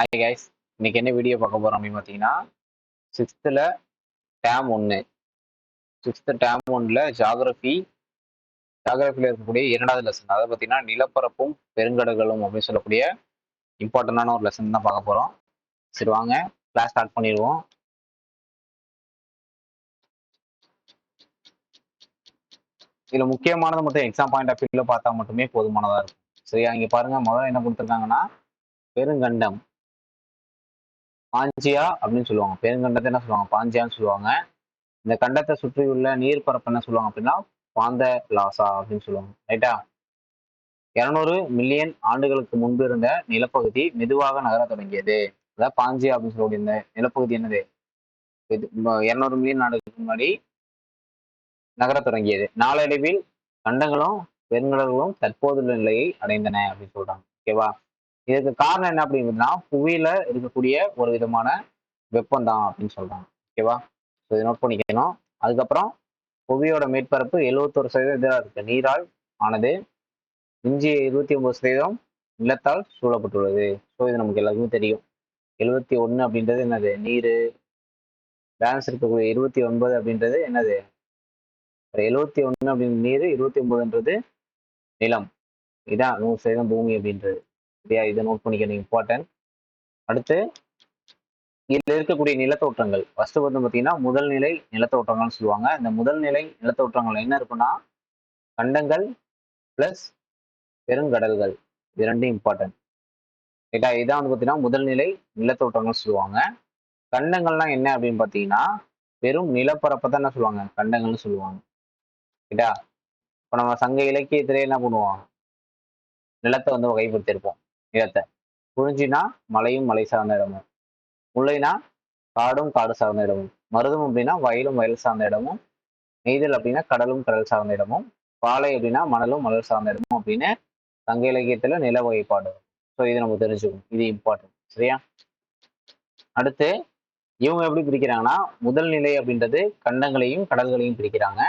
Hi guys இன்னைக்கு என்ன video பார்க்க போறோம் அப்படின்னு பார்த்தீங்கன்னா சிக்ஸ்த்தில் டேம் ஒன்று சிக்ஸ்த்து டேம் ஒன்றில் ஜாகிரபி ஜாகிரபியில் இருக்கக்கூடிய இரண்டாவது லெசன் அதை பார்த்தீங்கன்னா நிலப்பரப்பும் பெருங்கடல்களும் அப்படின்னு சொல்லக்கூடிய இம்பார்ட்டண்டான ஒரு லெசன் தான் பார்க்க போகிறோம் சரி வாங்க. கிளாஸ் ஸ்டார்ட் பண்ணிடுவோம். இதில் முக்கியமானது மட்டும் எக்ஸாம் பாயிண்ட் ஆஃப் வியூவில் பார்த்தா மட்டுமே போதுமானதாக இருக்கும். சரியா? இங்கே பாருங்க. முதல்ல என்ன கொடுத்துருக்காங்கன்னா பெருங்கண்டம். பாஞ்சியா அப்படின்னு சொல்லுவாங்க. பெருங்கண்டத்தை என்ன சொல்லுவாங்க? பாஞ்சியான்னு சொல்லுவாங்க. இந்த கண்டத்தை சுற்றியுள்ள நீர் பரப்பு என்ன சொல்லுவாங்க அப்படின்னா? பாந்த லாசா அப்படின்னு சொல்லுவாங்க. ரைட்டா இருநூறு மில்லியன் ஆண்டுகளுக்கு முன்பு இருந்த நிலப்பகுதி மெதுவாக நகர தொடங்கியது. அதாவது பாஞ்சியா அப்படின்னு சொல்லக்கூடிய இந்த நிலப்பகுதி என்னது? இருநூறு மில்லியன் ஆண்டுகளுக்கு முன்னாடி நகர தொடங்கியது. நாளடைவில் கண்டங்களும் பெருங்கடல்களும் தற்போதுள்ள நிலையை அடைந்தன அப்படின்னு சொல்றாங்க. ஓகேவா இதுக்கு காரணம் என்ன அப்படின்னா புவியில இருக்கக்கூடிய ஒரு விதமான வெப்பம் தான் அப்படின்னு சொல்றாங்க. ஓகேவா இதை நோட் பண்ணிக்கணும். அதுக்கப்புறம் புவியோட மேற்பரப்பு எழுவத்தொரு சதவீதம் இதாக இருக்கு. நீரால் ஆனது இஞ்சி இருபத்தி ஒன்பது சதவீதம் நிலத்தால் சூழப்பட்டுள்ளது. ஸோ இது நமக்கு எல்லாருக்குமே தெரியும். எழுபத்தி ஒன்று அப்படின்றது என்னது? நீர். பேலன்ஸ் இருக்கக்கூடிய இருபத்தி ஒன்பது அப்படின்றது என்னது? எழுபத்தி ஒன்று அப்படின்னு நீர் இருபத்தி ஒன்பதுன்றது நிலம். இதான் நூறு சதவீதம் பூமி அப்படின்றது. சரியா? இதை நோட் பண்ணிக்கணும் இம்பார்ட்டன்ட் அடுத்து இதில் இருக்கக்கூடிய நிலத்தோற்றங்கள். ஃபர்ஸ்ட் வந்து பார்த்தீங்கன்னா முதல் நிலை நிலத்தோற்றங்கள்னு சொல்லுவாங்க. இந்த முதல் நிலை நிலத்தோற்றங்கள் என்ன இருக்குன்னா கண்டங்கள் பிளஸ் பெருங்கடல்கள். இது ரெண்டும் இம்பார்ட்டன்ட் ரைட்டா இதான் வந்து பார்த்தீங்கன்னா முதல் நிலை நிலத்தோற்றங்கள் சொல்லுவாங்க. கண்டங்கள்லாம் என்ன அப்படின்னு பார்த்தீங்கன்னா பெரும் நிலப்பரப்பை தான் என்ன சொல்லுவாங்க? கண்டங்கள்னு சொல்லுவாங்க. ரைட்டா இப்போ நம்ம சங்க இலக்கியத்திலே என்ன பண்ணுவோம்? நிலத்தை வந்து வகைப்படுத்தியிருப்போம். நிலத்தை குறிஞ்சினா மலையும் மலை சார்ந்த இடமும். முல்லைனா காடும் காடு சார்ந்த இடமும். மருதம் அப்படின்னா வயலும் வயல் சார்ந்த இடமும். நெய்தல் அப்படின்னா கடலும் கடல் சார்ந்த இடமும். பாலை அப்படின்னா மணலும் மணல் சார்ந்த இடமும் அப்படின்னு சங்க இலக்கியத்துல நில வகைப்பாடு. ஸோ இது நம்ம தெரிஞ்சுக்கணும். இது இம்பார்ட்டன்ட் சரியா? அடுத்து இவங்க எப்படி பிரிக்கிறாங்கன்னா முதல் நிலை அப்படின்றது கண்டங்களையும் கடல்களையும் பிரிக்கிறாங்க.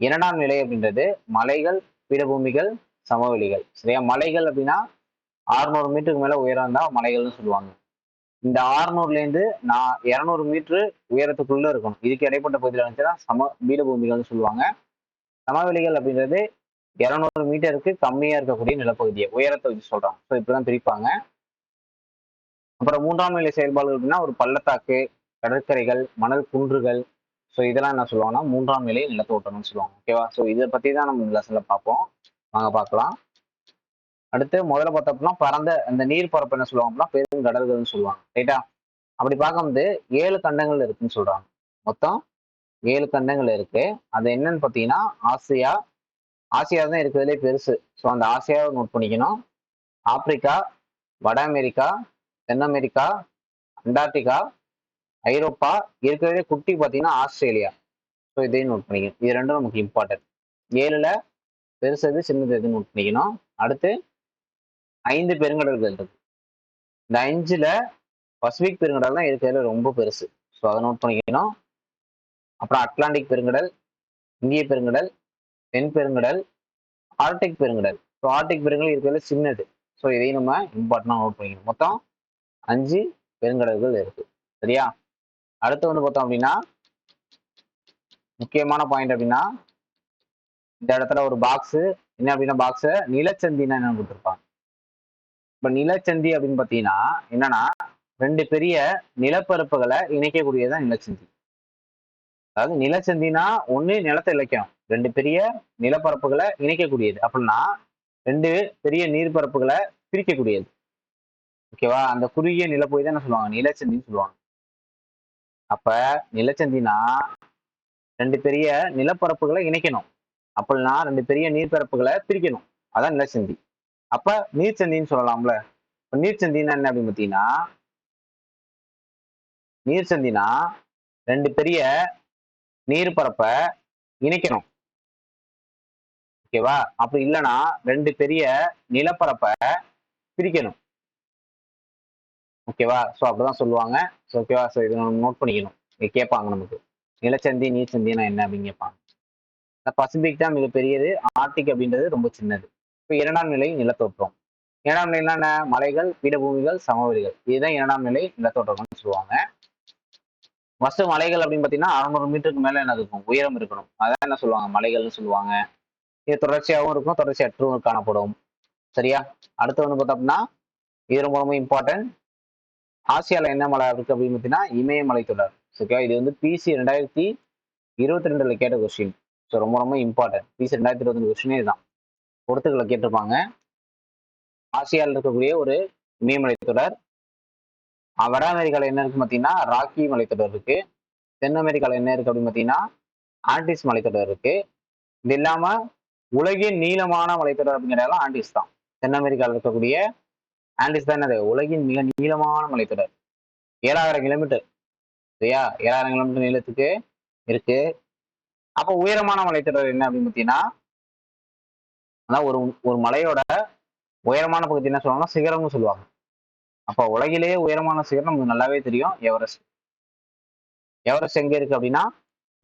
இரண்டாம் நிலை அப்படின்றது மலைகள் பீடபூமிகள் சமவெளிகள். சரியா? மலைகள் அப்படின்னா ஆறுநூறு மீட்டருக்கு மேலே உயரம் தான் மலைகள்னு சொல்லுவாங்க. இந்த ஆறுநூறுலேருந்து நான் இரநூறு மீட்ரு உயரத்துக்குள்ளே இருக்கணும். இதுக்கு இடைப்பட்ட பகுதியில் இருந்துச்சுன்னா சம பீடபூமிகள்னு சொல்லுவாங்க. சமவெளிகள் அப்படின்றது இரநூறு மீட்டருக்கு கம்மியாக இருக்கக்கூடிய நிலப்பகுதியை உயரத்தை வச்சு சொல்றாங்க. ஸோ இப்படிதான் பிரிப்பாங்க. அப்புறம் மூன்றாம் நிலை செயல்பாடுகள் அப்படின்னா ஒரு பள்ளத்தாக்கு கடற்கரைகள் மணல் குன்றுகள். ஸோ இதெல்லாம் என்ன சொல்லுவாங்கன்னா மூன்றாம் நிலை நிலத்தோட்டம்னு சொல்லுவாங்க. ஓகேவா ஸோ இதை பற்றி தான் நம்ம லெசனில் பார்ப்போம். வாங்க பார்க்கலாம். அடுத்து முதல்ல பார்த்தோம்னா பறந்த அந்த நீர் பரப்பு என்ன சொல்லுவாங்க அப்படின்னா பெருங்கடல்கள்னு சொல்லுவாங்க ரைட்டா அப்படி பார்க்கும்போது ஏழு கண்டங்கள் இருக்குன்னு சொல்றாங்க. மொத்தம் ஏழு கண்டங்கள் இருக்கு. அது என்னன்னு பார்த்தீங்கன்னா ஆசியா ஆசியா தான் இருக்கிறதுலே பெருசு. ஸோ அந்த ஆசியாவை நோட் பண்ணிக்கணும். ஆப்பிரிக்கா வட அமெரிக்கா தென் அமெரிக்கா அண்டார்டிகா ஐரோப்பா இருக்கிறதே குட்டி பார்த்தீங்கன்னா ஆஸ்திரேலியா. ஸோ இதையும் நோட் பண்ணிக்கணும். இது ரெண்டும் நமக்கு இம்பார்ட்டன்ட் ஏழில் பெருசு எது சின்னது எது நோட் பண்ணிக்கணும். அடுத்து ஐந்து பெருங்கடல்கள் இருக்கு இந்த அஞ்சுல பசிபிக் பெருங்கடல் தான் இருக்கிறதுல ரொம்ப பெருசு. ஸோ அதை நோட் பண்ணிக்கணும். அப்புறம் அட்லாண்டிக் பெருங்கடல் இந்திய பெருங்கடல் தென் பெருங்கடல் ஆர்டிக் பெருங்கடல். ஸோ ஆர்டிக் பெருங்கடல் இருக்கிறதுல சின்னது. ஸோ இதையும் நம்ம இம்பார்ட்டண்டாக நோட் பண்ணிக்கணும். மொத்தம் அஞ்சு பெருங்கடல்கள் இருக்கு. சரியா? அடுத்து வந்து பார்த்தோம் அப்படின்னா முக்கியமான பாயிண்ட் அப்படின்னா இந்த இடத்துல ஒரு பாக்ஸு என்ன அப்படின்னா பாக்ஸை நிலச்சந்தினா என்ன கொடுத்துருப்பாங்க. இப்ப நிலச்சந்தி அப்படின்னு பாத்தீங்கன்னா என்னன்னா ரெண்டு பெரிய நிலப்பரப்புகளை இணைக்கக்கூடியதான் நிலச்சந்தி. அதாவது நிலச்சந்தினா ஒண்ணு நிலத்தை இலக்கியம் ரெண்டு பெரிய நிலப்பரப்புகளை இணைக்கக்கூடியது. அப்படின்னா ரெண்டு பெரிய நீர்பரப்புகளை பிரிக்கக்கூடியது. ஓகேவா? அந்த குறுகிய நிலப்பகுதி தான் என்ன சொல்லுவாங்க? நிலச்சந்தின்னு சொல்லுவாங்க. அப்ப நிலச்சந்தினா ரெண்டு பெரிய நிலப்பரப்புகளை இணைக்கணும். அப்படின்னா ரெண்டு பெரிய நீர்ப்பரப்புகளை பிரிக்கணும். அதான் நிலச்சந்தி. அப்ப நீர்ச்சந்தின்னு சொல்லலாம்ல. இப்ப நீர்ச்சந்தின்னா என்ன அப்படின்னு பார்த்தீங்கன்னா நீர்ச்சந்தினா ரெண்டு பெரிய நீர்ப்பரப்பை இணைக்கணும். ஓகேவா அப்படி இல்லைன்னா ரெண்டு பெரிய நிலப்பரப்பை பிரிக்கணும். ஓகேவா ஸோ அப்படிதான் சொல்லுவாங்க. ஸோ ஓகேவா ஸோ இதை நோட் பண்ணிக்கணும். இங்கே கேட்பாங்க நமக்கு. நிலச்சந்தி நீர்ச்சந்தினா என்ன அப்படின்னு கேட்பாங்க. பசிபிக் தான் மிகப்பெரியது. ஆர்டிக் அப்படின்றது ரொம்ப சின்னது. இப்போ இரண்டாம் நிலை நிலத்தோற்றம். இரண்டாம் நிலை என்னென்ன? மலைகள் பீடபூமிகள் சமவெளிகள். இதுதான் இரண்டாம் நிலை நிலத்தோற்றம்னு சொல்லுவாங்க. ஃபர்ஸ்ட் மலைகள் அப்படின்னு பார்த்தீங்கன்னா அறுநூறு மீட்டருக்கு மேலே என்ன இருக்கும்? உயரம் இருக்கணும். அதான் என்ன சொல்லுவாங்க? மலைகள்னு சொல்லுவாங்க. இது தொடர்ச்சியாகவும் இருக்கும் தொடர்ச்சியற்றும் காணப்படும். சரியா? அடுத்து வந்து பார்த்தோம் அப்படின்னா இது ரொம்ப ரொம்ப இம்பார்ட்டன்ட் ஆசியால என்ன மலை இருக்கு அப்படின்னு பார்த்தீங்கன்னா இமயமலை தொடர் ஓகே இது வந்து பிசி ரெண்டாயிரத்தி இருபத்தி ரெண்டுல கேட்ட கொஸ்டின் ஸோ ரொம்ப ரொம்ப இம்பார்ட்டன்ட் பிசி ரெண்டாயிரத்தி இருபத்தி ரெண்டு கொஸ்டினே இதுதான். கொடுத்துக்களை கேட்டிருப்பாங்க. ஆசியாவில் இருக்கக்கூடிய ஒரு இமயமலை தொடர் வட அமெரிக்காவில் என்ன இருக்கு பார்த்தீங்கன்னா ராக்கி மலைத்தொடர் இருக்கு. தென் அமெரிக்காவில் என்ன இருக்கு அப்படின்னு பார்த்தீங்கன்னா ஆண்டிஸ் மலைத்தொடர் இருக்கு. இது இல்லாமல் உலகின் நீளமான மலைத்தொடர் அப்படிங்கிறதெல்லாம் ஆண்டிஸ் தான். தென் அமெரிக்காவில் இருக்கக்கூடிய ஆண்டிஸ் தான் என்னது? உலகின் மிக நீளமான மலைத்தொடர். ஏழாயிரம் கிலோமீட்டர். சரியா? ஏழாயிரம் கிலோமீட்டர் நீளத்துக்கு இருக்கு. அப்போ உயரமான மலைத்தொடர் என்ன அப்படின்னு பார்த்தீங்கன்னா அதான் ஒரு ஒரு மலையோட உயரமான பகுதி என்ன சொல்லுவாங்கன்னா சிகரம்னு சொல்லுவாங்க. அப்போ உலகிலேயே உயரமான சிகரம் நமக்கு நல்லாவே தெரியும். எவரெஸ்ட். எவரெஸ்ட் எங்கே இருக்கு அப்படின்னா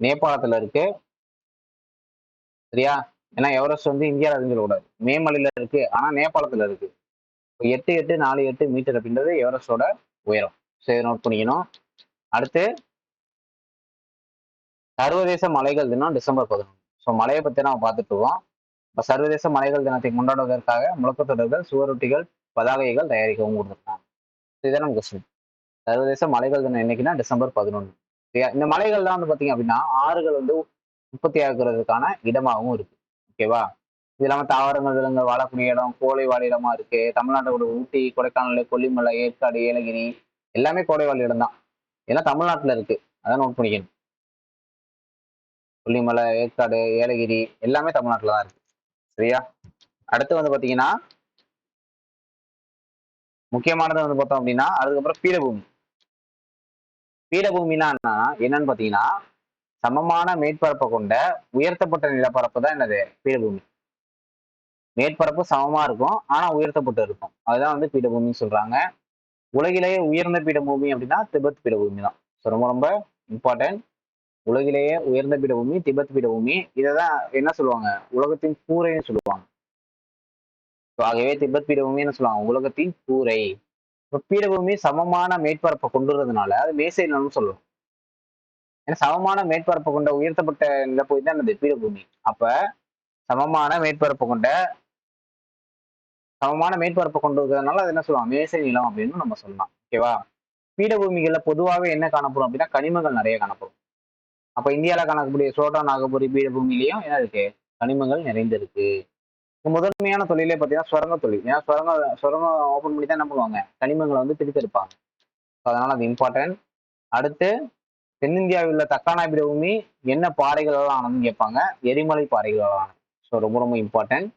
நேபாளத்துல இருக்கு. சரியா? ஏன்னா எவரெஸ்ட் வந்து இந்தியாவில் அறிஞ்சிடக்கூடாது மேமலையில் இருக்கு. ஆனால் நேபாளத்தில் இருக்கு. இப்போ எட்டு எட்டு நாலு எட்டு மீட்டர் அப்படின்றது எவரெஸ்டோட உயரம். சரி நோட் பண்ணிக்கணும். அடுத்து சர்வதேச மலைகள் தினம் டிசம்பர் பதினொன்று ஸோ மலையை பற்றி நம்ம பார்த்துட்டு இருக்கோம். சர்வதேச மலைகள் தினத்தை கொண்டாடுவதற்காக முழக்கத்தொடர்கள் சுவரொட்டிகள் பதாகைகள் தயாரிக்கவும் கொடுத்துருக்காங்க. இதுதான் நமக்கு கொஸ்டின் சர்வதேச மலைகள் தினம் என்னைக்குன்னா டிசம்பர் பதினொன்று இந்த இந்த மலைகள்லாம் வந்து பார்த்தீங்க அப்படின்னா ஆறுகள் வந்து உற்பத்தி ஆகுறதுக்கான இடமாகவும் இருக்கு. ஓகேவா இது இல்லாமல் தாவரங்கள் விலங்குகள் வாழக்கூடிய இடம் கோடை வாழ் இடமா இருக்கு. தமிழ்நாட்டோட ஊட்டி கொடைக்கானல் கொல்லிமலை ஏற்காடு ஏலகிரி எல்லாமே கோடை வாழ் இடம் தான். இதெல்லாம் தமிழ்நாட்டில் இருக்கு. அதான் நோட் பண்ணிக்கணும். கொல்லிமலை ஏற்காடு ஏலகிரி எல்லாமே தமிழ்நாட்டில் தான் இருக்கு. சரியா? அடுத்து வந்து பார்த்தீங்கன்னா முக்கியமானது வந்து பார்த்தோம் அப்படின்னா அதுக்கப்புறம் பீடபூமி. பீடபூமினா என்னன்னு பார்த்தீங்கன்னா சமமான மேற்பரப்பை கொண்ட உயர்த்தப்பட்ட நிலப்பரப்பு தான் என்னது? பீடபூமி. மேற்பரப்பு சமமா இருக்கும் ஆனா உயர்த்தப்பட்டு இருக்கும். அதுதான் வந்து பீடபூமின்னு சொல்றாங்க. உலகிலேயே உயர்ந்த பீடபூமி அப்படின்னா திபெத் பீடபூமி தான். ஸோ ரொம்ப ரொம்ப இம்பார்ட்டன்ட் உலகிலேயே உயர்ந்த பீடபூமி திபெத் பீடபூமி. இதை தான் என்ன சொல்லுவாங்க? உலகத்தின் கூரைன்னு சொல்லுவாங்க. ஸோ ஆகவே திபெத் பீடபூமி என்ன சொல்லுவாங்க? உலகத்தின் கூரை. இப்போ பீடபூமி சமமான மேற்பரப்பை கொண்டுறதுனால அது மேசை நிலம்னு சொல்லுவோம் ஏன்னா சமமான மேற்பரப்பு கொண்ட உயர்த்தப்பட்ட நிலப்பகுதி தான் அந்த பீடபூமி. அப்ப சமமான மேற்பரப்பு கொண்ட சமமான மேற்பரப்பை கொண்டு இருக்கிறதுனால அது என்ன சொல்லுவாங்க? மேசை நிலம் அப்படின்னு நம்ம சொல்லலாம். ஓகேவா? பீடபூமிகளில் பொதுவாகவே என்ன காணப்படும் அப்படின்னா கனிமங்கள் நிறைய காணப்படும். அப்ப இந்தியாவில் காணக்கூடிய சோட்டா நாகபுரி பீடபூமியிலையும் என்ன இருக்கு? கனிமங்கள் நிறைந்திருக்கு. முதன்மையான தொழிலே பார்த்தீங்கன்னா சுரங்க தொழில். ஏன்னா சுரங்க சுரங்கம் ஓப்பன் பண்ணி தான் என்ன பண்ணுவாங்க? கனிமங்களை வந்து பிரித்தெடுப்பாங்க. ஸோ அதனால அது இம்பார்ட்டன்ட் அடுத்து தென்னிந்தியாவில் உள்ள தக்கானா பீடபூமி என்ன பாறைகளால் ஆனதுன்னு கேட்பாங்க? எரிமலை பாறைகளால் ஆனது. ஸோ ரொம்ப ரொம்ப இம்பார்ட்டன்ட்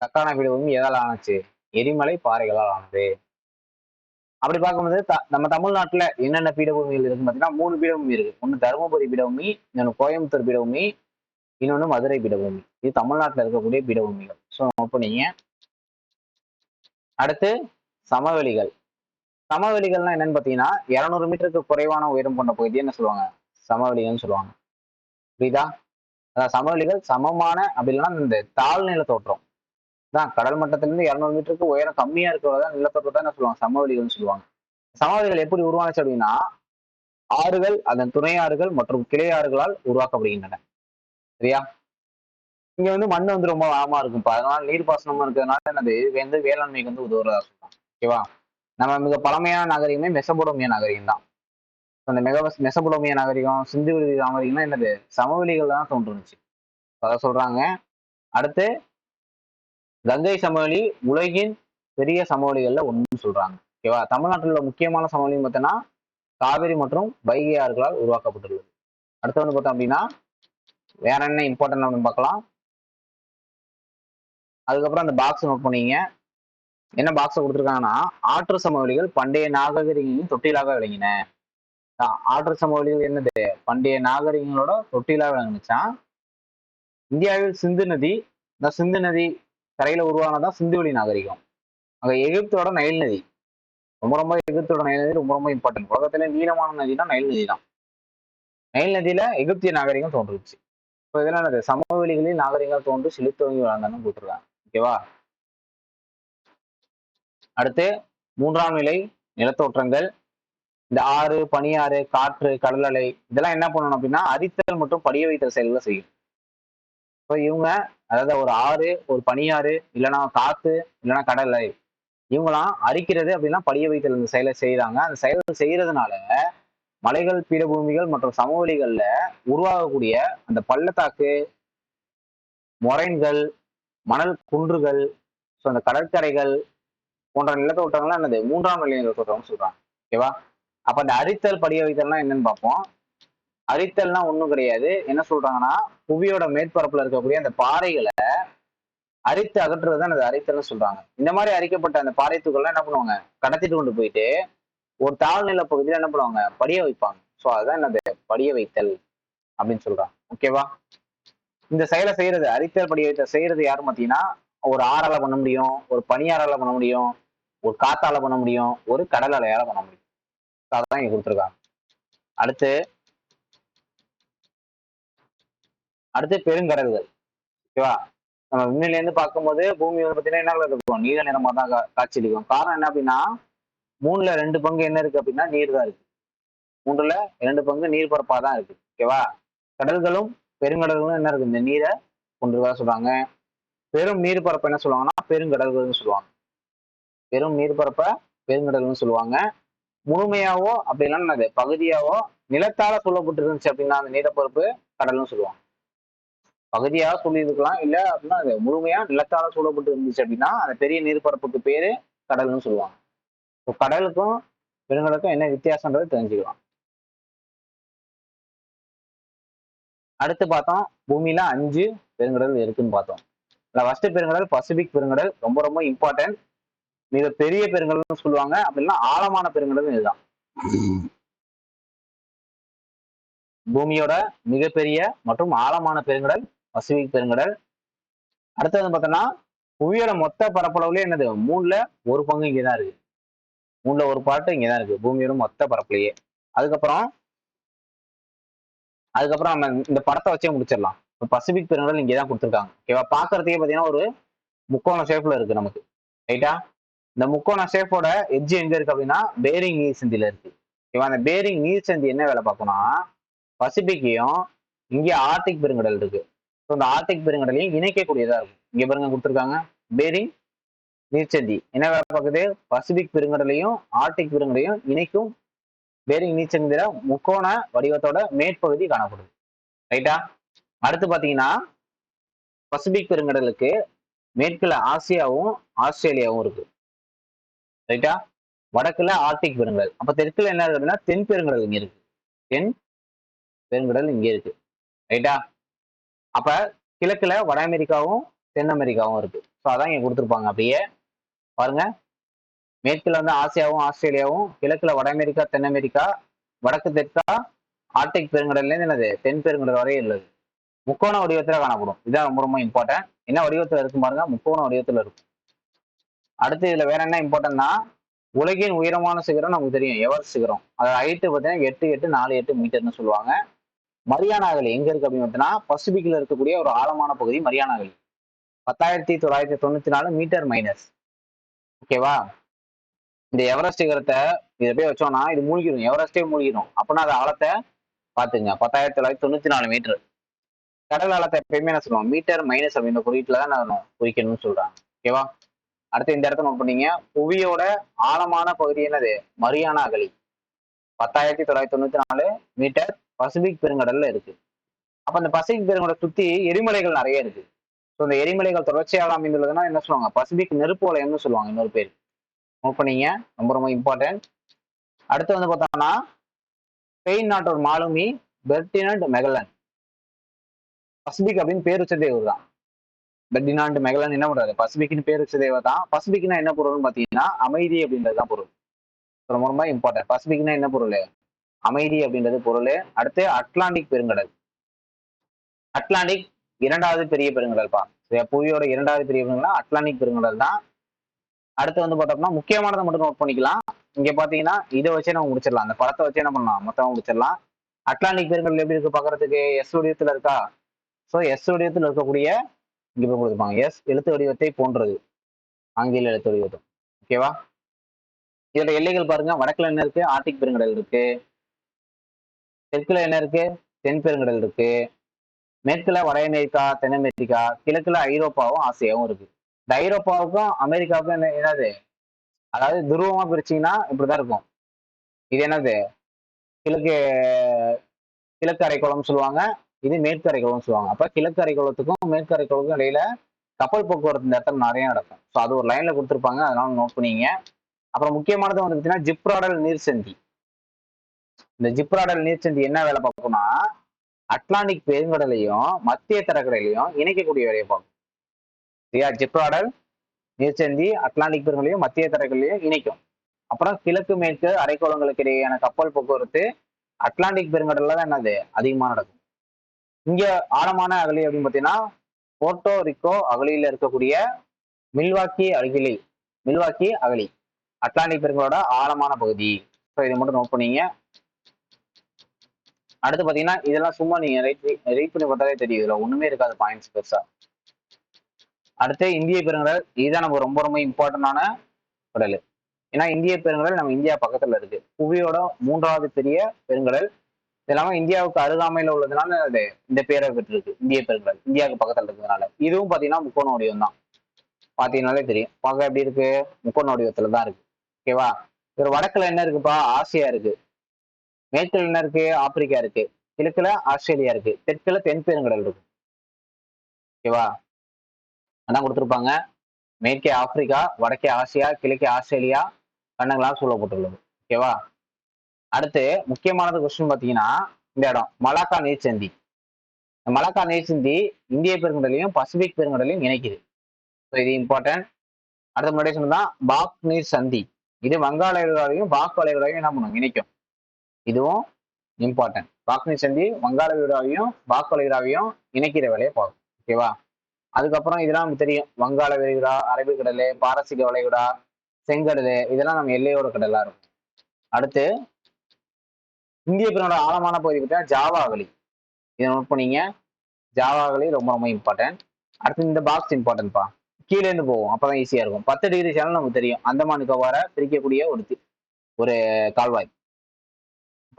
தக்கானா பீடபூமி எதால் ஆனச்சு? எரிமலை பாறைகளால் ஆனது. அப்படி பார்க்கும்போது த- நம்ம தமிழ்நாட்டுல என்னென்ன பீடபூமிகள் இருக்குன்னு பார்த்தீங்கன்னா மூணு பீடபூமி இருக்கு. ஒன்று தருமபுரி பீடபூமி இன்னொன்று கோயம்புத்தூர் பீடபூமி இன்னொன்று மதுரை பீடபூமி. இது தமிழ்நாட்டில் இருக்கக்கூடிய பீடபூமிகள். ஸோ நோட் பண்ணிங்க. அடுத்து சமவெளிகள். சமவெளிகள்னா என்னன்னு பார்த்தீங்கன்னா இரநூறு மீட்டருக்கு குறைவான உயரம் கொண்ட பகுதியை என்ன சொல்லுவாங்க? சமவெளிகள்னு சொல்லுவாங்க. புரியுதா? அதாவது சமவெளிகள் சமமான அப்படி இல்லைன்னா இந்த தாழ்நில தோற்றம். தான் கடல் மட்டத்திலிருந்து இரநூறு மீட்டருக்கு உயரம் கம்மியா இருக்கிறதா நிலத்தோற்றத்தை என்ன சொல்லுவாங்க சமவெளிகள்னு சொல்லுவாங்க. சமவெளிகள் எப்படி உருவானுச்சு அப்படின்னா ஆறுகள் அதன் துணை ஆறுகள் மற்றும் கிளை ஆறுகளால் உருவாக்கப்படுகின்றன. சரியா? இங்க வந்து மண் வந்து ரொம்ப வளமா இருக்கும். அதனால நீர்ப்பாசனமா இருக்கிறதுனால என்னது? வந்து வேளாண்மைக்கு வந்து உதவுறதா சொல்லலாம் ஓகேவா? நம்ம மிக பழமையான நாகரிகமே மெசபுடோமிய நாகரிகம் தான். அந்த மெக மெசபுடோமிய நாகரிகம் சிந்து விருதி நாகரிகம்னா என்னது? சமவெளிகள் தான் தோன்றுனுச்சு அதை சொல்றாங்க. அடுத்து கங்கை சமவெளி உலகின் பெரிய சமவெளிகள்ல ஒன்று சொல்றாங்க. ஓகேவா தமிழ்நாட்டில் உள்ள முக்கியமான சமவெளி பார்த்தோன்னா காவிரி மற்றும் வைகை ஆறுகளால் உருவாக்கப்பட்டுள்ளது. அடுத்து வந்து பார்த்தோம் அப்படின்னா வேற என்ன இம்பார்ட்டன்ட் அப்படின்னு பார்க்கலாம். அதுக்கப்புறம் அந்த பாக்ஸ் நோட் பண்ணீங்க. என்ன பாக்ஸ் கொடுத்துருக்காங்கன்னா ஆற்று சமவெளிகள் பண்டைய நாகரிகங்களின் தொட்டிலாக விளங்கின. ஆற்று சமவெளிகள் என்னது? பண்டைய நாகரிகங்களோட தொட்டிலாக விளங்குனுச்சா? இந்தியாவில் சிந்து நதி இந்த சிந்து நதி கரையில உருவானதான் சிந்துவெளி நாகரிகம். அங்கே எகிப்தோட நைல் நதி. ரொம்ப ரொம்ப எகிப்தோட நைல் நதி ரொம்ப ரொம்ப இம்பார்ட்டன்ட் உலகத்துல நீளமான நதினா நைல் நதி தான் நைல் நதியில எகிப்திய நாகரிகம் தோன்றுச்சு. இப்போ இதெல்லாம் என்னது? சமவெளிகளில் நாகரிகம் தோன்றி செழித்துவங்கி வளர்ந்தான்னு போட்டிருக்காங்க ஓகேவா? அடுத்து மூன்றாம் நிலை நிலத்தோற்றங்கள். இந்த ஆறு பனியாறு காற்று கடல் அலை இதெல்லாம் என்ன பண்ணணும் அப்படின்னா அரித்தல் மற்றும் படிய வைத்தல் செயல்களை செய்யும். ஸோ இவங்க அதாவது ஒரு ஆறு ஒரு பனியாறு இல்லைன்னா காத்து இல்லைன்னா கடலை இவங்களாம் அரிக்கிறது அப்படின்னா படிய வைத்தல் அந்த செயலை செய்யறாங்க அந்த செயலை செய்யறதுனால மலைகள் பீடபூமிகள் மற்றும் சமவெளிகள்ல உருவாகக்கூடிய அந்த பள்ளத்தாக்கு மொரைன்கள் மணல் குன்றுகள் ஸோ அந்த கடற்கரைகள் போன்ற நிலத்தோட்டங்கள்லாம் என்னது? மூன்றாம் நிலை நிலத்தோட்டம்னு சொல்றாங்க. ஓகேவா? அப்ப அந்த அரித்தல் படிய வைத்தல்னா என்னன்னு பார்ப்போம். அரித்தல்னா ஒண்ணும் கிடையாது. என்ன சொல்றாங்கன்னா புவியோட மேற்பரப்புல இருக்கக்கூடிய அந்த பாறைகளை அரித்து அகற்றுறது தான் அது அரித்தல்னு சொல்றாங்க. இந்த மாதிரி அரிக்கப்பட்ட அந்த பாறை தூக்கள்லாம் என்ன பண்ணுவாங்க? கடத்திட்டு கொண்டு போயிட்டு ஒரு தாழ்நில பகுதியில என்ன பண்ணுவாங்க? படிய வைப்பாங்க. ஸோ அதுதான் என்னது? படிய வைத்தல் அப்படின்னு சொல்றாங்க. ஓகேவா இந்த செயலை செய்யறது அரித்தல் படிய வைத்தல் செய்யறது யாரும் பார்த்தீங்கன்னா ஒரு ஆறால பண்ண முடியும் ஒரு பனியாறால பண்ண முடியும் ஒரு காத்தால பண்ண முடியும் ஒரு கடல் அலையால பண்ண முடியும். அதான் இங்க கொடுத்துருக்காங்க. அடுத்து அடுத்து பெருங்கடல்கள். ஓகேவா? நம்ம விண்ணில இருந்து பார்க்கும்போது பூமி வந்து பார்த்தீங்கன்னா என்ன இருக்கும்? நீல நிறமா தான் கா- காட்சியளிக்கும். காரணம் என்ன அப்படின்னா மூணுல ரெண்டு பங்கு என்ன இருக்கு அப்படின்னா நீர் தான் இருக்கு. மூன்றுல இரண்டு பங்கு நீர் பரப்பா தான் இருக்கு. ஓகேவா? கடல்களும் பெருங்கடல்களும் என்ன இருக்கு? இந்த நீரை கொண்டு சொல்றாங்க. பெரும் நீர் பரப்பை என்ன சொல்லுவாங்கன்னா பெருங்கடல்கள்னு சொல்லுவாங்க. பெரும் நீர் பரப்ப பெருங்கடல்னு சொல்லுவாங்க. முழுமையாவோ அப்படி இல்லைன்னா என்னது? பகுதியாவோ நிலத்தால சொல்லப்பட்டு இருந்துச்சு அப்படின்னா அந்த நீரப்பரப்பு கடல்னு சொல்லுவாங்க. பகுதியா சொல்லியிருக்கலாம். இல்ல அப்படின்னா அது முழுமையா நிலத்தால சூழப்பட்டு இருந்துச்சு அப்படின்னா அந்த பெரிய நீர்ப்பரப்புக்கு பேரு கடல்னு சொல்லுவாங்க. இப்போ கடலுக்கும் பெருங்கடலுக்கும் என்ன வித்தியாசம்ன்றது தெரிஞ்சுக்கலாம். அடுத்து பார்த்தோம். பூமியில அஞ்சு பெருங்கடல் இருக்குன்னு பார்த்தோம். ஃபர்ஸ்ட் பெருங்கடல் பசிபிக் பெருங்கடல் ரொம்ப ரொம்ப இம்பார்ட்டன்ட் மிக பெரிய பெருங்கடல்னு சொல்லுவாங்க. அப்படின்னா ஆழமான பெருங்கடல் இதுதான். பூமியோட மிகப்பெரிய மற்றும் ஆழமான பெருங்கடல் பசிபிக் பெருங்கடல் அடுத்தது பார்த்தோம்னா புவியோட மொத்த பரப்பளவுலேயே என்னது? மூணுல ஒரு பங்கு இங்கே தான் இருக்கு. மூணுல ஒரு பாட்டு இங்கே தான் இருக்கு. பூமியோட மொத்த பரப்புலையே. அதுக்கப்புறம் அதுக்கப்புறம் நம்ம இந்த படத்தை வச்சே முடிச்சிடலாம். இப்போ பசிபிக் பெருங்கடல் இங்கே தான் கொடுத்துருக்காங்க. ஓகேவா? பார்க்கறதுக்கே பார்த்தீங்கன்னா ஒரு முக்கோண ஷேப்ல இருக்கு நமக்கு. ரைட்டா இந்த முக்கோண ஷேப்போட எட்ஜ் எங்க இருக்கு அப்படின்னா பேரிங் நீர் சந்தியில இருக்கு. ஓகேவா? அந்த பேரிங் நீர் சந்தி என்ன வேலை பார்க்கணும்னா பசிபிக்கையும் இங்கே ஆர்டிக் பெருங்கடல் இருக்கு. ஸோ இந்த ஆர்டிக் பெருங்கடலையும் இணைக்கக்கூடியதாக இருக்கும். இங்கே பாருங்க கொடுத்துருக்காங்க. பேரிங் நீர்ச்சந்தி என்ன வேலை பார்க்குது? பசிபிக் பெருங்கடலையும் ஆர்டிக் பெருங்கடலையும் இணைக்கும். பேரிங் நீர்ச்சந்திர முக்கோண வடிவத்தோட மேற்பகுதி காணப்படுது. ரைட்டா அடுத்து பார்த்தீங்கன்னா பசிபிக் பெருங்கடலுக்கு மேற்குல ஆசியாவும் ஆஸ்திரேலியாவும் இருக்கு. ரைட்டா வடக்குல ஆர்டிக் பெருங்கடல். அப்ப தெற்குல என்ன இருக்கு அப்படின்னா தென் பெருங்கடல் இங்க இருக்கு. தென் பெருங்கடல் இங்க இருக்கு. ரைட்டா அப்ப கிழக்குல வட அமெரிக்காவும் தென் அமெரிக்காவும் இருக்கு. ஸோ அதான் இங்க கொடுத்துருப்பாங்க. அப்படியே பாருங்க. மேற்குல வந்து ஆசியாவும் ஆஸ்திரேலியாவும் கிழக்குல வட அமெரிக்கா தென் அமெரிக்கா வடக்கு தெற்கா ஆர்டிக் பெருங்கடல்லேருந்து என்னது? தென் பெருங்கடல் வரை உள்ளது முக்கோண வடிவத்துல காணப்படும். இதுதான் ரொம்ப ரொம்ப இம்பார்ட்டன்ட் என்ன வடிவத்துல இருக்கும் பாருங்க? முக்கோண வடிவத்துல இருக்கும். அடுத்து இதுல வேற என்ன இம்பார்ட்டன்ட்னா உலகின் உயரமான சிகரம் நமக்கு தெரியும். எவர் சிகரம். அது ஹைட்டு பார்த்தீங்கன்னா எட்டு எட்டு நாலு எட்டு மீட்டர்னு சொல்லுவாங்க. மரியானாகலி எங்க இருக்கு அப்படின்னு பார்த்தீங்கன்னா பசிபிக்ல இருக்கக்கூடிய ஒரு ஆழமான பகுதி மரியானாகலி பத்தாயிரத்தி தொள்ளாயிரத்தி தொண்ணூத்தி நாலு மீட்டர் மைனஸ் ஓகேவா இந்த எவரெஸ்ட் சிகரத்தை இதை போய் வச்சோம்னா இது மூழ்கிடும் எவரெஸ்டே மூழ்கிடும் அப்படின்னா அது ஆழத்தை பாத்துங்க பத்தாயிரத்தி தொள்ளாயிரத்தி தொண்ணூத்தி நாலு மீட்டர். கடல் ஆழத்தை எப்பயுமே என்ன சொல்லுவோம் மீட்டர் மைனஸ் அப்படின்ற குறியீட்டுல தான் நான் குறிக்கணும்னு சொல்றாங்க. ஓகேவா அடுத்து இந்த இடத்த நோட் பண்ணீங்க. புவியோட ஆழமான பகுதி என்னது? மரியானா அகழி பத்தாயிரத்தி தொள்ளாயிரத்தி தொண்ணூத்தி நாலு மீட்டர் பசிபிக் பெருங்கடல்ல இருக்கு. அப்ப அந்த பசிபிக் பெருங்கடலை சுத்தி எரிமலைகள் நிறைய இருக்கு. ஸோ இந்த எரிமலைகள் தொடர்ச்சியாக அமைந்துள்ளதுன்னா என்ன சொல்லுவாங்க? பசிபிக் நெருப்பு வலையம்னு சொல்லுவாங்க இன்னொரு பேர். நோட் பண்ணீங்க. ரொம்ப ரொம்ப இம்பார்ட்டன்ட் அடுத்து வந்து பார்த்தோம்னா ஸ்பெயின் நாட்டோட மாலுமி பெர்டினண்ட் மெகலன். பசிபிக் அப்படின்னு பேர் வச்சதே இவர் தான். பெர்டினாண்ட் மெகலன் என்ன பண்றாரு? பசிபிக்னு பேர் வச்சதே தான். பசிபிக்னா என்ன பொருள்னு பார்த்தீங்கன்னா அமைதி அப்படின்றது தான் பொருள். ரொம்ப ரொம்ப இம்பார்ட்டன்ட் பசிபிக்னா என்ன பொருள்? அமைதி அப்படின்றது பொருள். அடுத்து அட்லாண்டிக் பெருங்கடல். அட்லாண்டிக் இரண்டாவது பெரிய பெருங்கடல் பா புவியோட இரண்டாவது பெரிய பெருங்கடல் அட்லாண்டிக் பெருங்கடல் தான். அடுத்து வந்து பார்த்தோம்னா முக்கியமானதை மட்டும் நோட் பண்ணிக்கலாம். இங்க பாத்தீங்கன்னா இதை வச்சே நம்ம முடிச்சிடலாம். அந்த படத்தை வச்சே என்ன பண்ணலாம்? மொத்தமா முடிச்சிடலாம். அட்லாண்டிக் பெருங்கடல் எப்படி இருக்கு பாக்குறதுக்கு எஸ் வடிவத்துல இருக்கா? ஸோ எஸ் வடிவத்தில் இருக்கக்கூடிய இங்க போய் கொடுத்துருப்பாங்க. எஸ் எழுத்து வடிவத்தை போன்றது. ஆங்கில எழுத்து வடிவத்தை. ஓகேவா இதோட எல்லைகள் பாருங்க. வடக்குல என்ன இருக்கு? ஆர்டிக் பெருங்கடல் இருக்கு. தெற்குல என்ன இருக்கு? தென் பெருங்கடல் இருக்கு. மேற்குல வட அமெரிக்கா தென் அமெரிக்கா கிழக்குல ஐரோப்பாவும் ஆசியாவும் இருக்கு. இந்த ஐரோப்பாவுக்கும் அமெரிக்காவுக்கும் என்ன என்னது? அதாவது துருவமா பிரிச்சீங்கன்னா இப்படிதான் இருக்கும். இது என்னது? கிழக்கு கிழக்கு அரைக்குளம்னு சொல்லுவாங்க. இது மேற்கு அரைக்கோளம் சொல்லுவாங்க. அப்ப கிழக்கு அரைக்கோளத்துக்கும் மேற்கு அரைக்கோளத்துக்கும் இடையில கப்பல் போக்குவரத்து இந்த இடத்துல நிறைய நடக்கும். ஸோ அது ஒரு லைன்ல கொடுத்துருப்பாங்க. அதனால நோட் பண்ணிங்க அப்புறம் முக்கியமானது வந்து பார்த்தீங்கன்னா ஜிப்ராடல் நீர்சந்தி. இந்த ஜிப்ராடல் நீர்ச்சந்தி என்ன வேலை பார்க்கும்னா அட்லாண்டிக் பெருங்கடலையும் மத்திய தரக்கடலையும் இணைக்கக்கூடிய வேலையை பார்க்கும். சரியா? ஜிப்ராடல் நீர்ச்சந்தி அட்லாண்டிக் பெருங்கடலையும் மத்திய தரக்கடலையும் இணைக்கும். அப்புறம் கிழக்கு மேற்கு அரைக்கோளங்களுக்கு இடையேயான கப்பல் போக்குவரத்து அட்லாண்டிக் பெருங்கடல்ல தான் என்னது? அதிகமாக நடக்கும். இங்க ஆழமான அகலி அப்படின்னு பார்த்தீங்கன்னா போர்ட்டோ ரிக்கோ அகலியில் இருக்கக்கூடிய மில்வாக்கி அகலி மில்வாக்கி அகலி அட்லாண்டிக் பெருங்கடலோட ஆழமான பகுதி. ஸோ இதை மட்டும் நோட் பண்ணீங்க. அடுத்து பாத்தீங்கன்னா இதெல்லாம் சும்மா நீங்க ரைட் ரைட் பண்ணி பார்த்தாலே தெரியும் இதுல ஒண்ணுமே இருக்காது பாயிண்ட்ஸ் பெருசா. அடுத்து இந்திய பெருங்கடல் இதுதான் நம்ம ரொம்ப ரொம்ப இம்பார்ட்டன்டான கடல் ஏன்னா இந்திய பெருங்கடல் நம்ம இந்தியா பக்கத்துல இருக்கு. புவியோட மூன்றாவது பெரிய பெருங்கடல். இது இந்தியாவுக்கு அருகாமையில உள்ளதுனால அது இந்த பேரை பெற்றிருக்கு இந்திய பெருங்கடல். இந்தியாவுக்கு பக்கத்துல இருக்கிறதுனால. இதுவும் பாத்தீங்கன்னா முக்கோண வடிவம் தான். பாத்தீங்கன்னாலே தெரியும். பார்க்க எப்படி இருக்கு? முக்கோண வடிவத்துல தான் இருக்கு ஓகேவா இது வடக்குல என்ன இருக்குப்பா? ஆசியா இருக்கு. மேற்குல என்ன இருக்கு? ஆப்பிரிக்கா இருக்கு. கிழக்குல ஆஸ்திரேலியா இருக்கு. தெற்குல தென் பெருங்கடல் இருக்கு. ஓகேவா? அதான் கொடுத்துருப்பாங்க. மேற்கே ஆப்பிரிக்கா வடக்கே ஆசியா கிழக்கே ஆஸ்திரேலியா கண்டங்களாக சொல்லப்பட்டுள்ளது ஓகேவா? அடுத்து முக்கியமானது கொஸ்டின் பார்த்தீங்கன்னா இந்த இடம் மலாக்கா நீர்ச்சந்தி. மலாக்கா நீர்ச்சந்தி இந்திய பெருங்கடலையும் பசிபிக் பெருங்கடலையும் இணைக்குது. ஸோ இது இம்பார்ட்டன்ட் அடுத்த முன்னாடி சொன்னதான் பாக் நீர் சந்தி இது வங்காள விரிகுடாவையும் பாக் வளைகுடாவையும் என்ன பண்ணும்? இணைக்கும். இதுவும் இம்பார்ட்டன்ட் பாக் சந்தி வங்காள விரிகுடாவையும் பாக் வளைகுடாவையும் இணைக்கிற வேலையை பார்க்கும். ஓகேவா அதுக்கப்புறம் இதெல்லாம் நமக்கு தெரியும். வங்காள விரைவிடா அரபிக்கடல் பாரசீக வளைகுடா செங்கடல் இதெல்லாம் நம்ம எல்லையோட கடலா இருக்கும். அடுத்து இந்திய பெண்ணோட ஆழமான பகுதி பார்த்தீங்கன்னா ஜாவா இதை நோட் பண்ணீங்க. ஜாவா அகலி ரொம்ப ரொம்ப இம்பார்ட்டன்ட் அடுத்து இந்த பாக்ஸ் இம்பார்ட்டன்ட்பா கீழே இருந்து போவோம். அப்பதான் ஈஸியாக இருக்கும். பத்து டிகிரி சேனல் நமக்கு தெரியும். அந்தமான் நிக்கோபார பிரிக்கக்கூடிய ஒரு ஒரு கால்வாய்.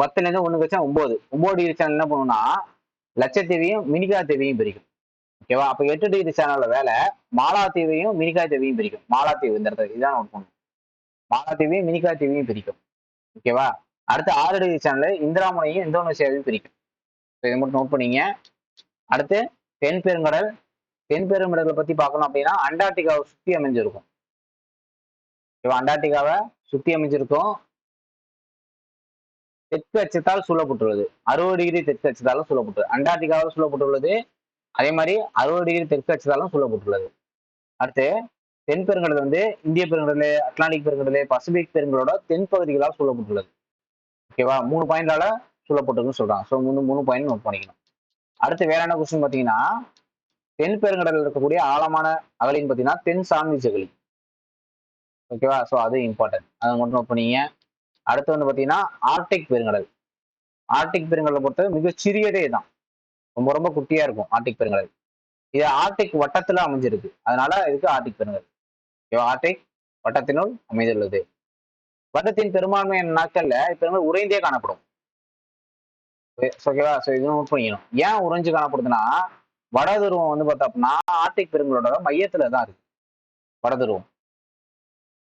பத்துலேருந்து ஒன்று ஒண்ணு வச்சா ஒம்பது ஒம்பது டிகிரி சேனல் என்ன பண்ணுன்னா லட்சத்தீவையும் மினிகா தேவியும் பிரிக்கும் ஓகேவா அப்போ எட்டு டிகிரி சேனலில் வேலை மாலா தேவியும் மினிகா தேவியும் பிரிக்கும். மாலாத்தீவு இந்த இடத்துல இதான் நோட் பண்ணணும் மாலாத்தீவையும் மினிகா தீவையும் பிரிக்கும் ஓகேவா அடுத்து ஆறு டிகிரி சேனல் இந்திராமுனையும் இந்தோனேஷியாவையும் பிரிக்கும். So இதை மட்டும் நோட் பண்ணீங்க. அடுத்து தென் பெருங்கடல். தென் பெருங்கடலை பற்றி பார்க்கணும் அப்படின்னா அண்டார்டிகாவை சுற்றி அமைஞ்சிருக்கும். ஓகேவா அண்டார்டிகாவை சுற்றி அமைஞ்சிருக்கும். தெற்கு அச்சத்தால் சூழப்பட்டுள்ளது. அறுபது டிகிரி தெற்கு அச்சத்தாலும் சூழப்பட்டுள்ளது. அண்டார்டிகாவில் சூழப்பட்டுள்ளது. அதே மாதிரி அறுபது டிகிரி தெற்கு அச்சத்தாலும் சூழப்பட்டுள்ளது. அடுத்து தென் பெருங்கடல் வந்து இந்திய பெருங்கடல் அட்லாண்டிக் பெருங்கடல் பசிபிக் பெருங்கடலோட தென் பகுதிகளால் சூழப்பட்டுள்ளது. ஓகேவா? மூணு பாயிண்டால சூழப்பட்டிருக்குன்னு சொல்றாங்க ஸோ மூணு மூணு பாயிண்ட் நோட் பண்ணிக்கணும். அடுத்து வேற என்ன கொஸ்டின் பார்த்தீங்கன்னா தென் பெருங்கடலில் இருக்கக்கூடிய ஆழமான அகலின்னு பார்த்தீங்கன்னா தென் சாண்ட்விச் அகலி ஓகேவா? ஸோ அது இம்பார்ட்டன்ட் அதை மட்டும் நோட் பண்ணிங்க. அடுத்து வந்து பார்த்தீங்கன்னா ஆர்டிக் பெருங்கடல். ஆர்டிக் பெருங்கடலை பொறுத்தவரை மிக சிறியதே தான் ரொம்ப ரொம்ப குட்டியா இருக்கும் ஆர்டிக் பெருங்கடல். இது ஆர்டிக் வட்டத்துல அமைஞ்சிருக்கு. அதனால இதுக்கு ஆர்டிக் பெருங்கடல். ஓகேவா ஆர்டிக் வட்டத்தினுள் அமைந்துள்ளது. வட்டத்தின் பெரும்பான்மையான நாட்கள்ல இப்போ உறைந்தே காணப்படும். ஓகேவா ஸோ இது நோட் பண்ணிக்கணும். ஏன் உறைஞ்சு காணப்படுதுன்னா வடதுருவம் வந்து பார்த்தோம்னா ஆர்டிக் பெருங்கலோட மையத்துல தான் இருக்கு. வடதுருவம்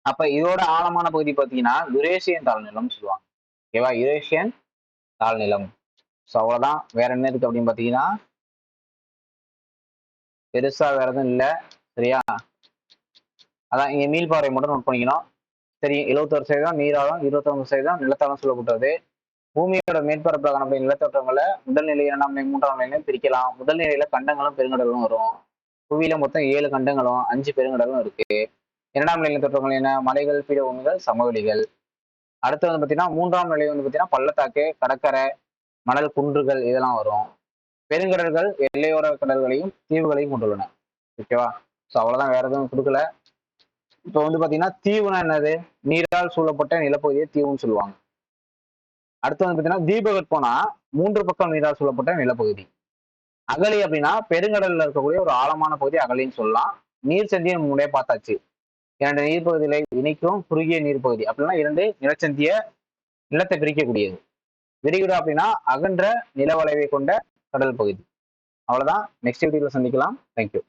அப்ப இதோட ஆழமான பகுதி பார்த்தீங்கன்னா யுரேசியன் தாழ்நிலம் சொல்லுவாங்க. ஓகேவா? யுரேசியன் தாழ்நிலம். ஸோ அவ்வளோதான் வேற என்ன இருக்கு அப்படின்னு பார்த்தீங்கன்னா பெருசா வேற எதுவும் இல்லை. சரியா? அதான் இங்கே மீள்பாறை மட்டும் நோட் பண்ணிக்கணும். சரி எழுபத்தொரு சதவீதம் நீராளம் இருபத்தொன்பது சதவீதம் நிலத்தாலும் சொல்லப்பட்டது. பூமியோட மேற்பரப்பில் காணப்படும் நிலத்தோற்றங்களை முதல் நிலை இரண்டாம் நிலை மூன்றாம் நிலையிலும் பிரிக்கலாம். முதல் நிலையில கண்டங்களும் பெருங்கடலும் வரும். புவியில மொத்தம் ஏழு கண்டங்களும் அஞ்சு பெருங்கடலும் இருக்கு. இரண்டாம் நிலை நிலத்தோற்றங்கள் என்ன? மலைகள் பீடபூமிகள் சமவெளிகள். அடுத்து வந்து பார்த்தீங்கன்னா மூன்றாம் நிலை வந்து பார்த்தீங்கன்னா பள்ளத்தாக்கு கடற்கரை மணல் குன்றுகள் இதெல்லாம் வரும். பெருங்கடல்கள் எல்லையோர கடல்களையும் தீவுகளையும் கொண்டுள்ளன. ஓகேவா? ஸோ அவ்வளோதான் வேற எதுவும் கொடுக்கல. இப்போ வந்து பார்த்தீங்கன்னா தீவுனா என்னது? நீரால் சூழப்பட்ட நிலப்பகுதியை தீவுன்னு சொல்லுவாங்க. அடுத்து வந்து பார்த்தீங்கன்னா தீபகற்பம்னா மூன்று பக்கம் நீரால் சூழப்பட்ட நிலப்பகுதி. அகழி அப்படின்னா பெருங்கடல்ல இருக்கக்கூடிய ஒரு ஆழமான பகுதி அகழின்னு சொல்லலாம். நீர் சந்தியை முன்னே பார்த்தாச்சு. இரண்டு நீர்ப்பகுதிகளை இணைக்கும் குறுகிய நீர்ப்பகுதி அப்படின்னா இரண்டு நிலச்சந்திய நிலத்தை பிரிக்கக்கூடியது. விரிகுடா அப்படின்னா அகன்ற நிலவளைவை கொண்ட கடல் பகுதி. அவ்வளோதான் நெக்ஸ்ட் வீடியோவில் சந்திக்கலாம். தேங்க்யூ